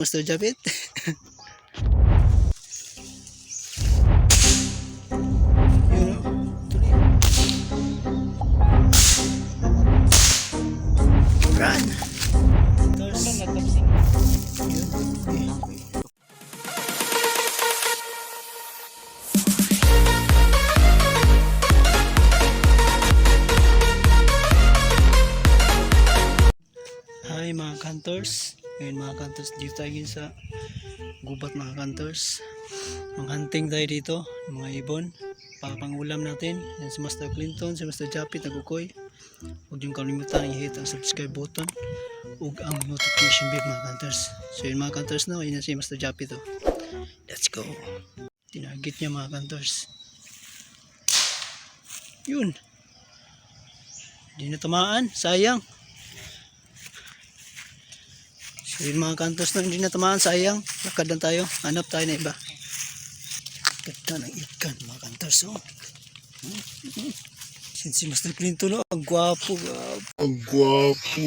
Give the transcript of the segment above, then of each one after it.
Master Japit. Run! Tapos, yun. Hi mga kantors. Ngayon mga kantors, dito tayo sa gubat mga kantors. Manghunting tayo dito, mga ibon. Papangulam natin. Yan si Master Clinton, si Master Japit, nagukoy. Huwag niyong kalimutan i-hit ang subscribe button ug ang notification bell mga kantors. So yun mga kantors na, yun na si Master Japit oh. Let's go. Tinagit niya mga kantors. Yun. Hindi na tamaan, sayang. So yun mga kantos na hindi na tamaan, sayang. Lakad lang tayo. Hanap tayo na iba. Ganda ng ikan mga kantos. Oh. Hmm, hmm. Si Master Clinton, oh, ang gwapo. Ang gwapo.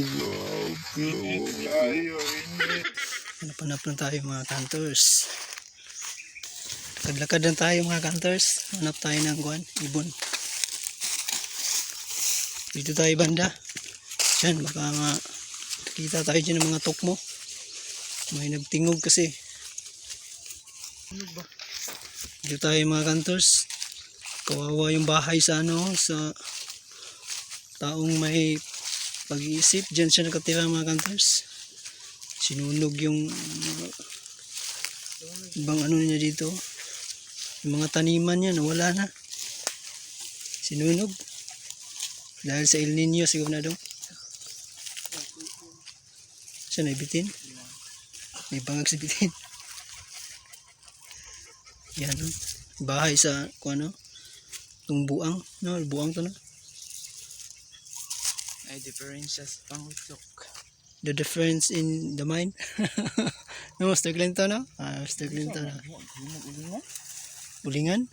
Hanap-hanap lang tayo mga kantors. Lakad-lakad lang tayo mga kantors. Hanap tayo ng guwan, ibon. Dito tayo banda. Diyan, baka makita tayo dyan ng mga tukmo. May nagtingog kasi. Dito tayo mga kantors. Kawawa yung bahay sa ano, sa taong may pag-iisip. Diyan siya nakatira mga kantors sinunog yung mga ibang ano niya dito yung mga taniman niya nawala na sinunog dahil sa El Nino siguro na daw siya naibitin may bangag si bitin yan no? bahay sa kung ano itong buang no buang to na Ay, differences pang utok. the difference in the mind no Mr. Clinton no ah Mr. Clinton no? Ulingan?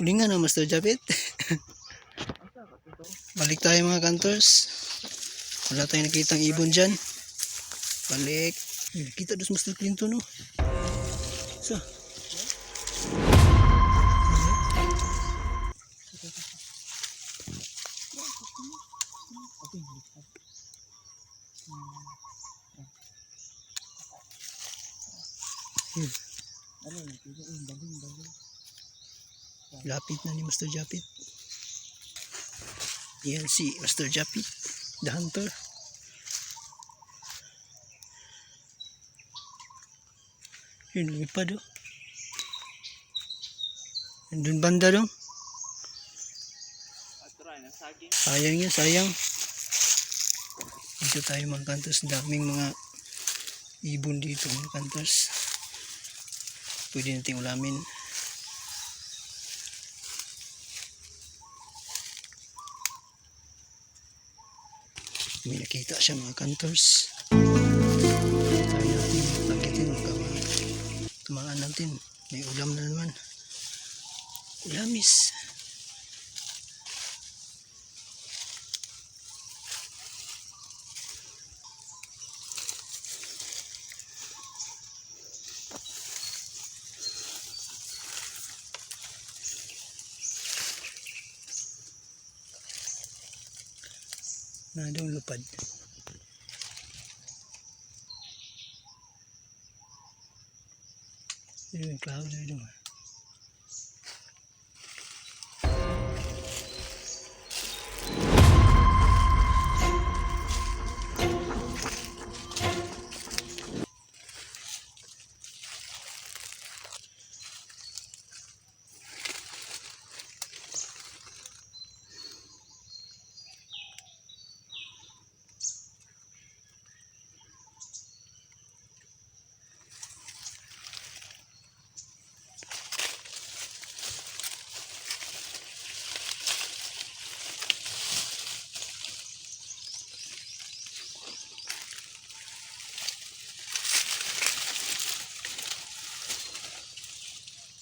Ulingan na Master Japit. Balik tayo mga kantors. Wala tayong nakitang ibon dyan. Balik. Hmm, Kita dos Master Clinton no. Sa. Lapit na ni Master Japit. Yan si Master Japit. The Hunter. Yun, lumipad oh. Nandun banda dong. Sayang yun, sayang. Dito tayo mga kantos. Daming mga ibon dito mga kantos. Pwede natin ulamin. May nakita siya mga kantors. Natin. May ulam na naman. Ulamis. na doon lupad. Yun yung cloud yun.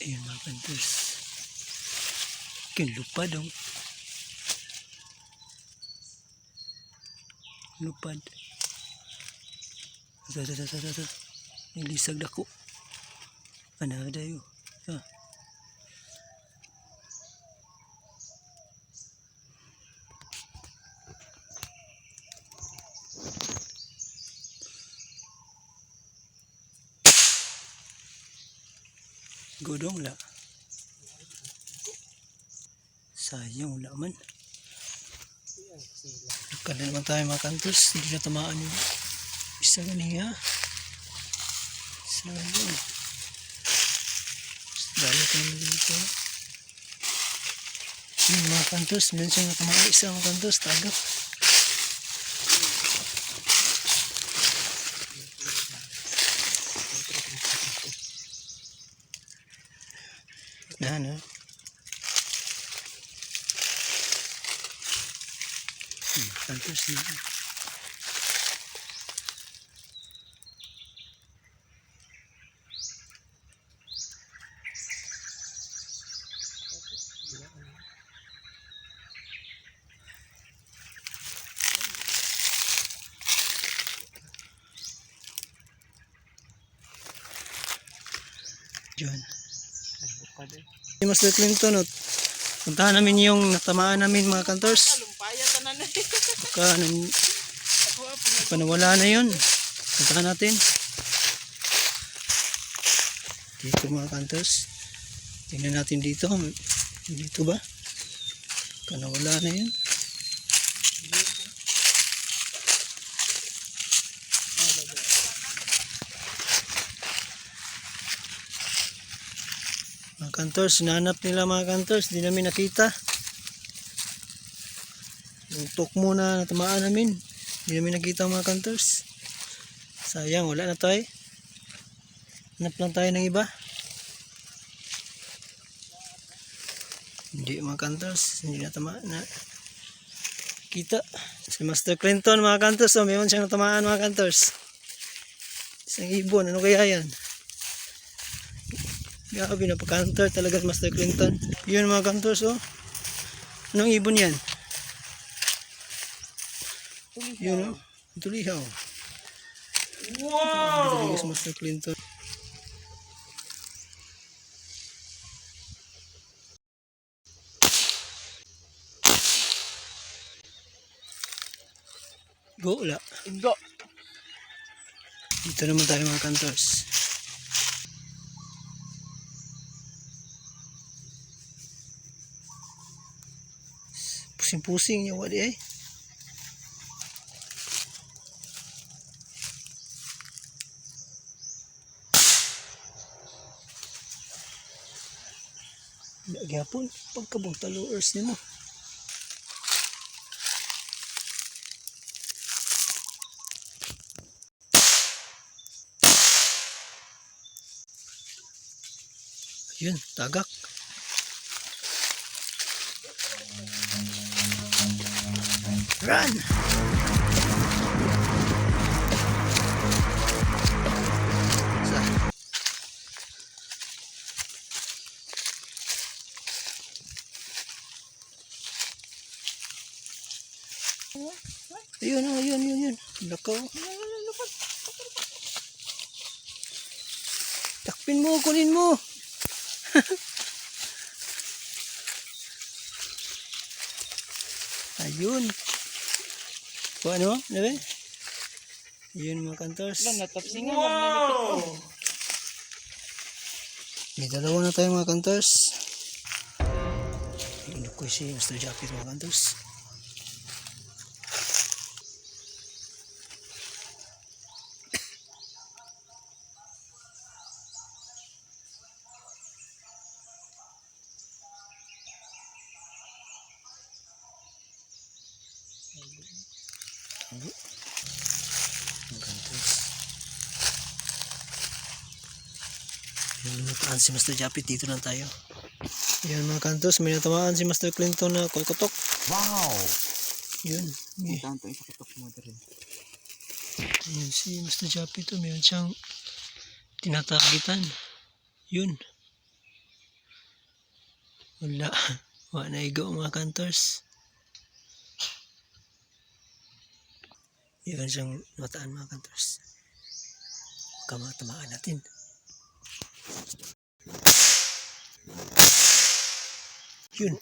Ayan mga kantors. Kinlupad dong. Lupad. Ito, ito, ito, ito, ito. Nilisag dako. Ano, dayo. Ah. Godong wala. Sayang wala man. Kada naman tayo mga kantos, hindi na tamaan yung isa ganiya. Sayang. Dali ko naman dito. Yung mga kantos, siyang natamaan isa mga kantos, tagap. Na, na. Hmm, kantos na. Diyan. Master Clinton, oh. puntahan namin yung natamaan namin mga kantors. Baka, nang, Ako apa baka nawala na yun. Puntahan natin. Dito mga kantors. Tingnan natin dito. Dito ba? Baka nawala na yun. Mga kantors, sinanap nila mga kantors, di namin nakita. Yung tukmo na natamaan namin, di namin nakita mga kantors. Sayang, wala na tayo. Hanap lang tayo ng iba. Hindi mga kantors, hindi natamaan na. Kita. Si Master Clinton mga kantors, oh, mayroon siyang natamaan mga kantors. Isang ibon, ano kaya yan? Grabe, napaka-hunter talaga Master Clinton. Yun mga kantors, oh. Anong ibon yan? Yun, oh. Tulihaw. Wow! Si Master Clinton. Go, wala. Indo. Dito naman tayo mga kantors. Pusing-pusing niya wali eh. Gyapon, pagkabong taluers ni mo. Yun, tagak. Run! Sa. Ayun, oh, ayun, yun, yun. Lakaw. Takpin mo, kunin mo. Ayun. Kung ano? Ano ba? Yun mga kantors. Wala natapsingan wow! May dalawa na tayo mga kantors. Ano ko si Mr. Jacket mga kantors. Tago. Mga kantors. Yung nataan si Mr. Japit, dito lang tayo. Yan mga kantos, may natamaan si Master Clinton na kolkotok. Wow! Yun. Eh, Tanto katok mo. Yan si Mr. Japit, oh, mayroon siyang tinatagitan. Yun. Wala. Wala na igo mga kantors. Yan siyang nataan mga kantors. Baka natin. Yun.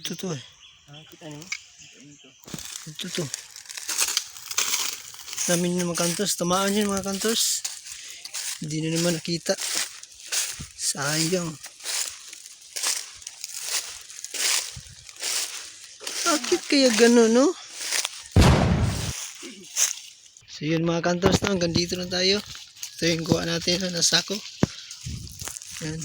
Ito to eh. Ah, kita niyo? Ito to. Namin yung mga kantors. Tamaan yun mga kantors. Hindi na naman nakita. Sayang. Bakit kaya gano'n, no? So yun mga kantors na, hanggang dito lang tayo. Ito yung kuha natin na nasako. Yan.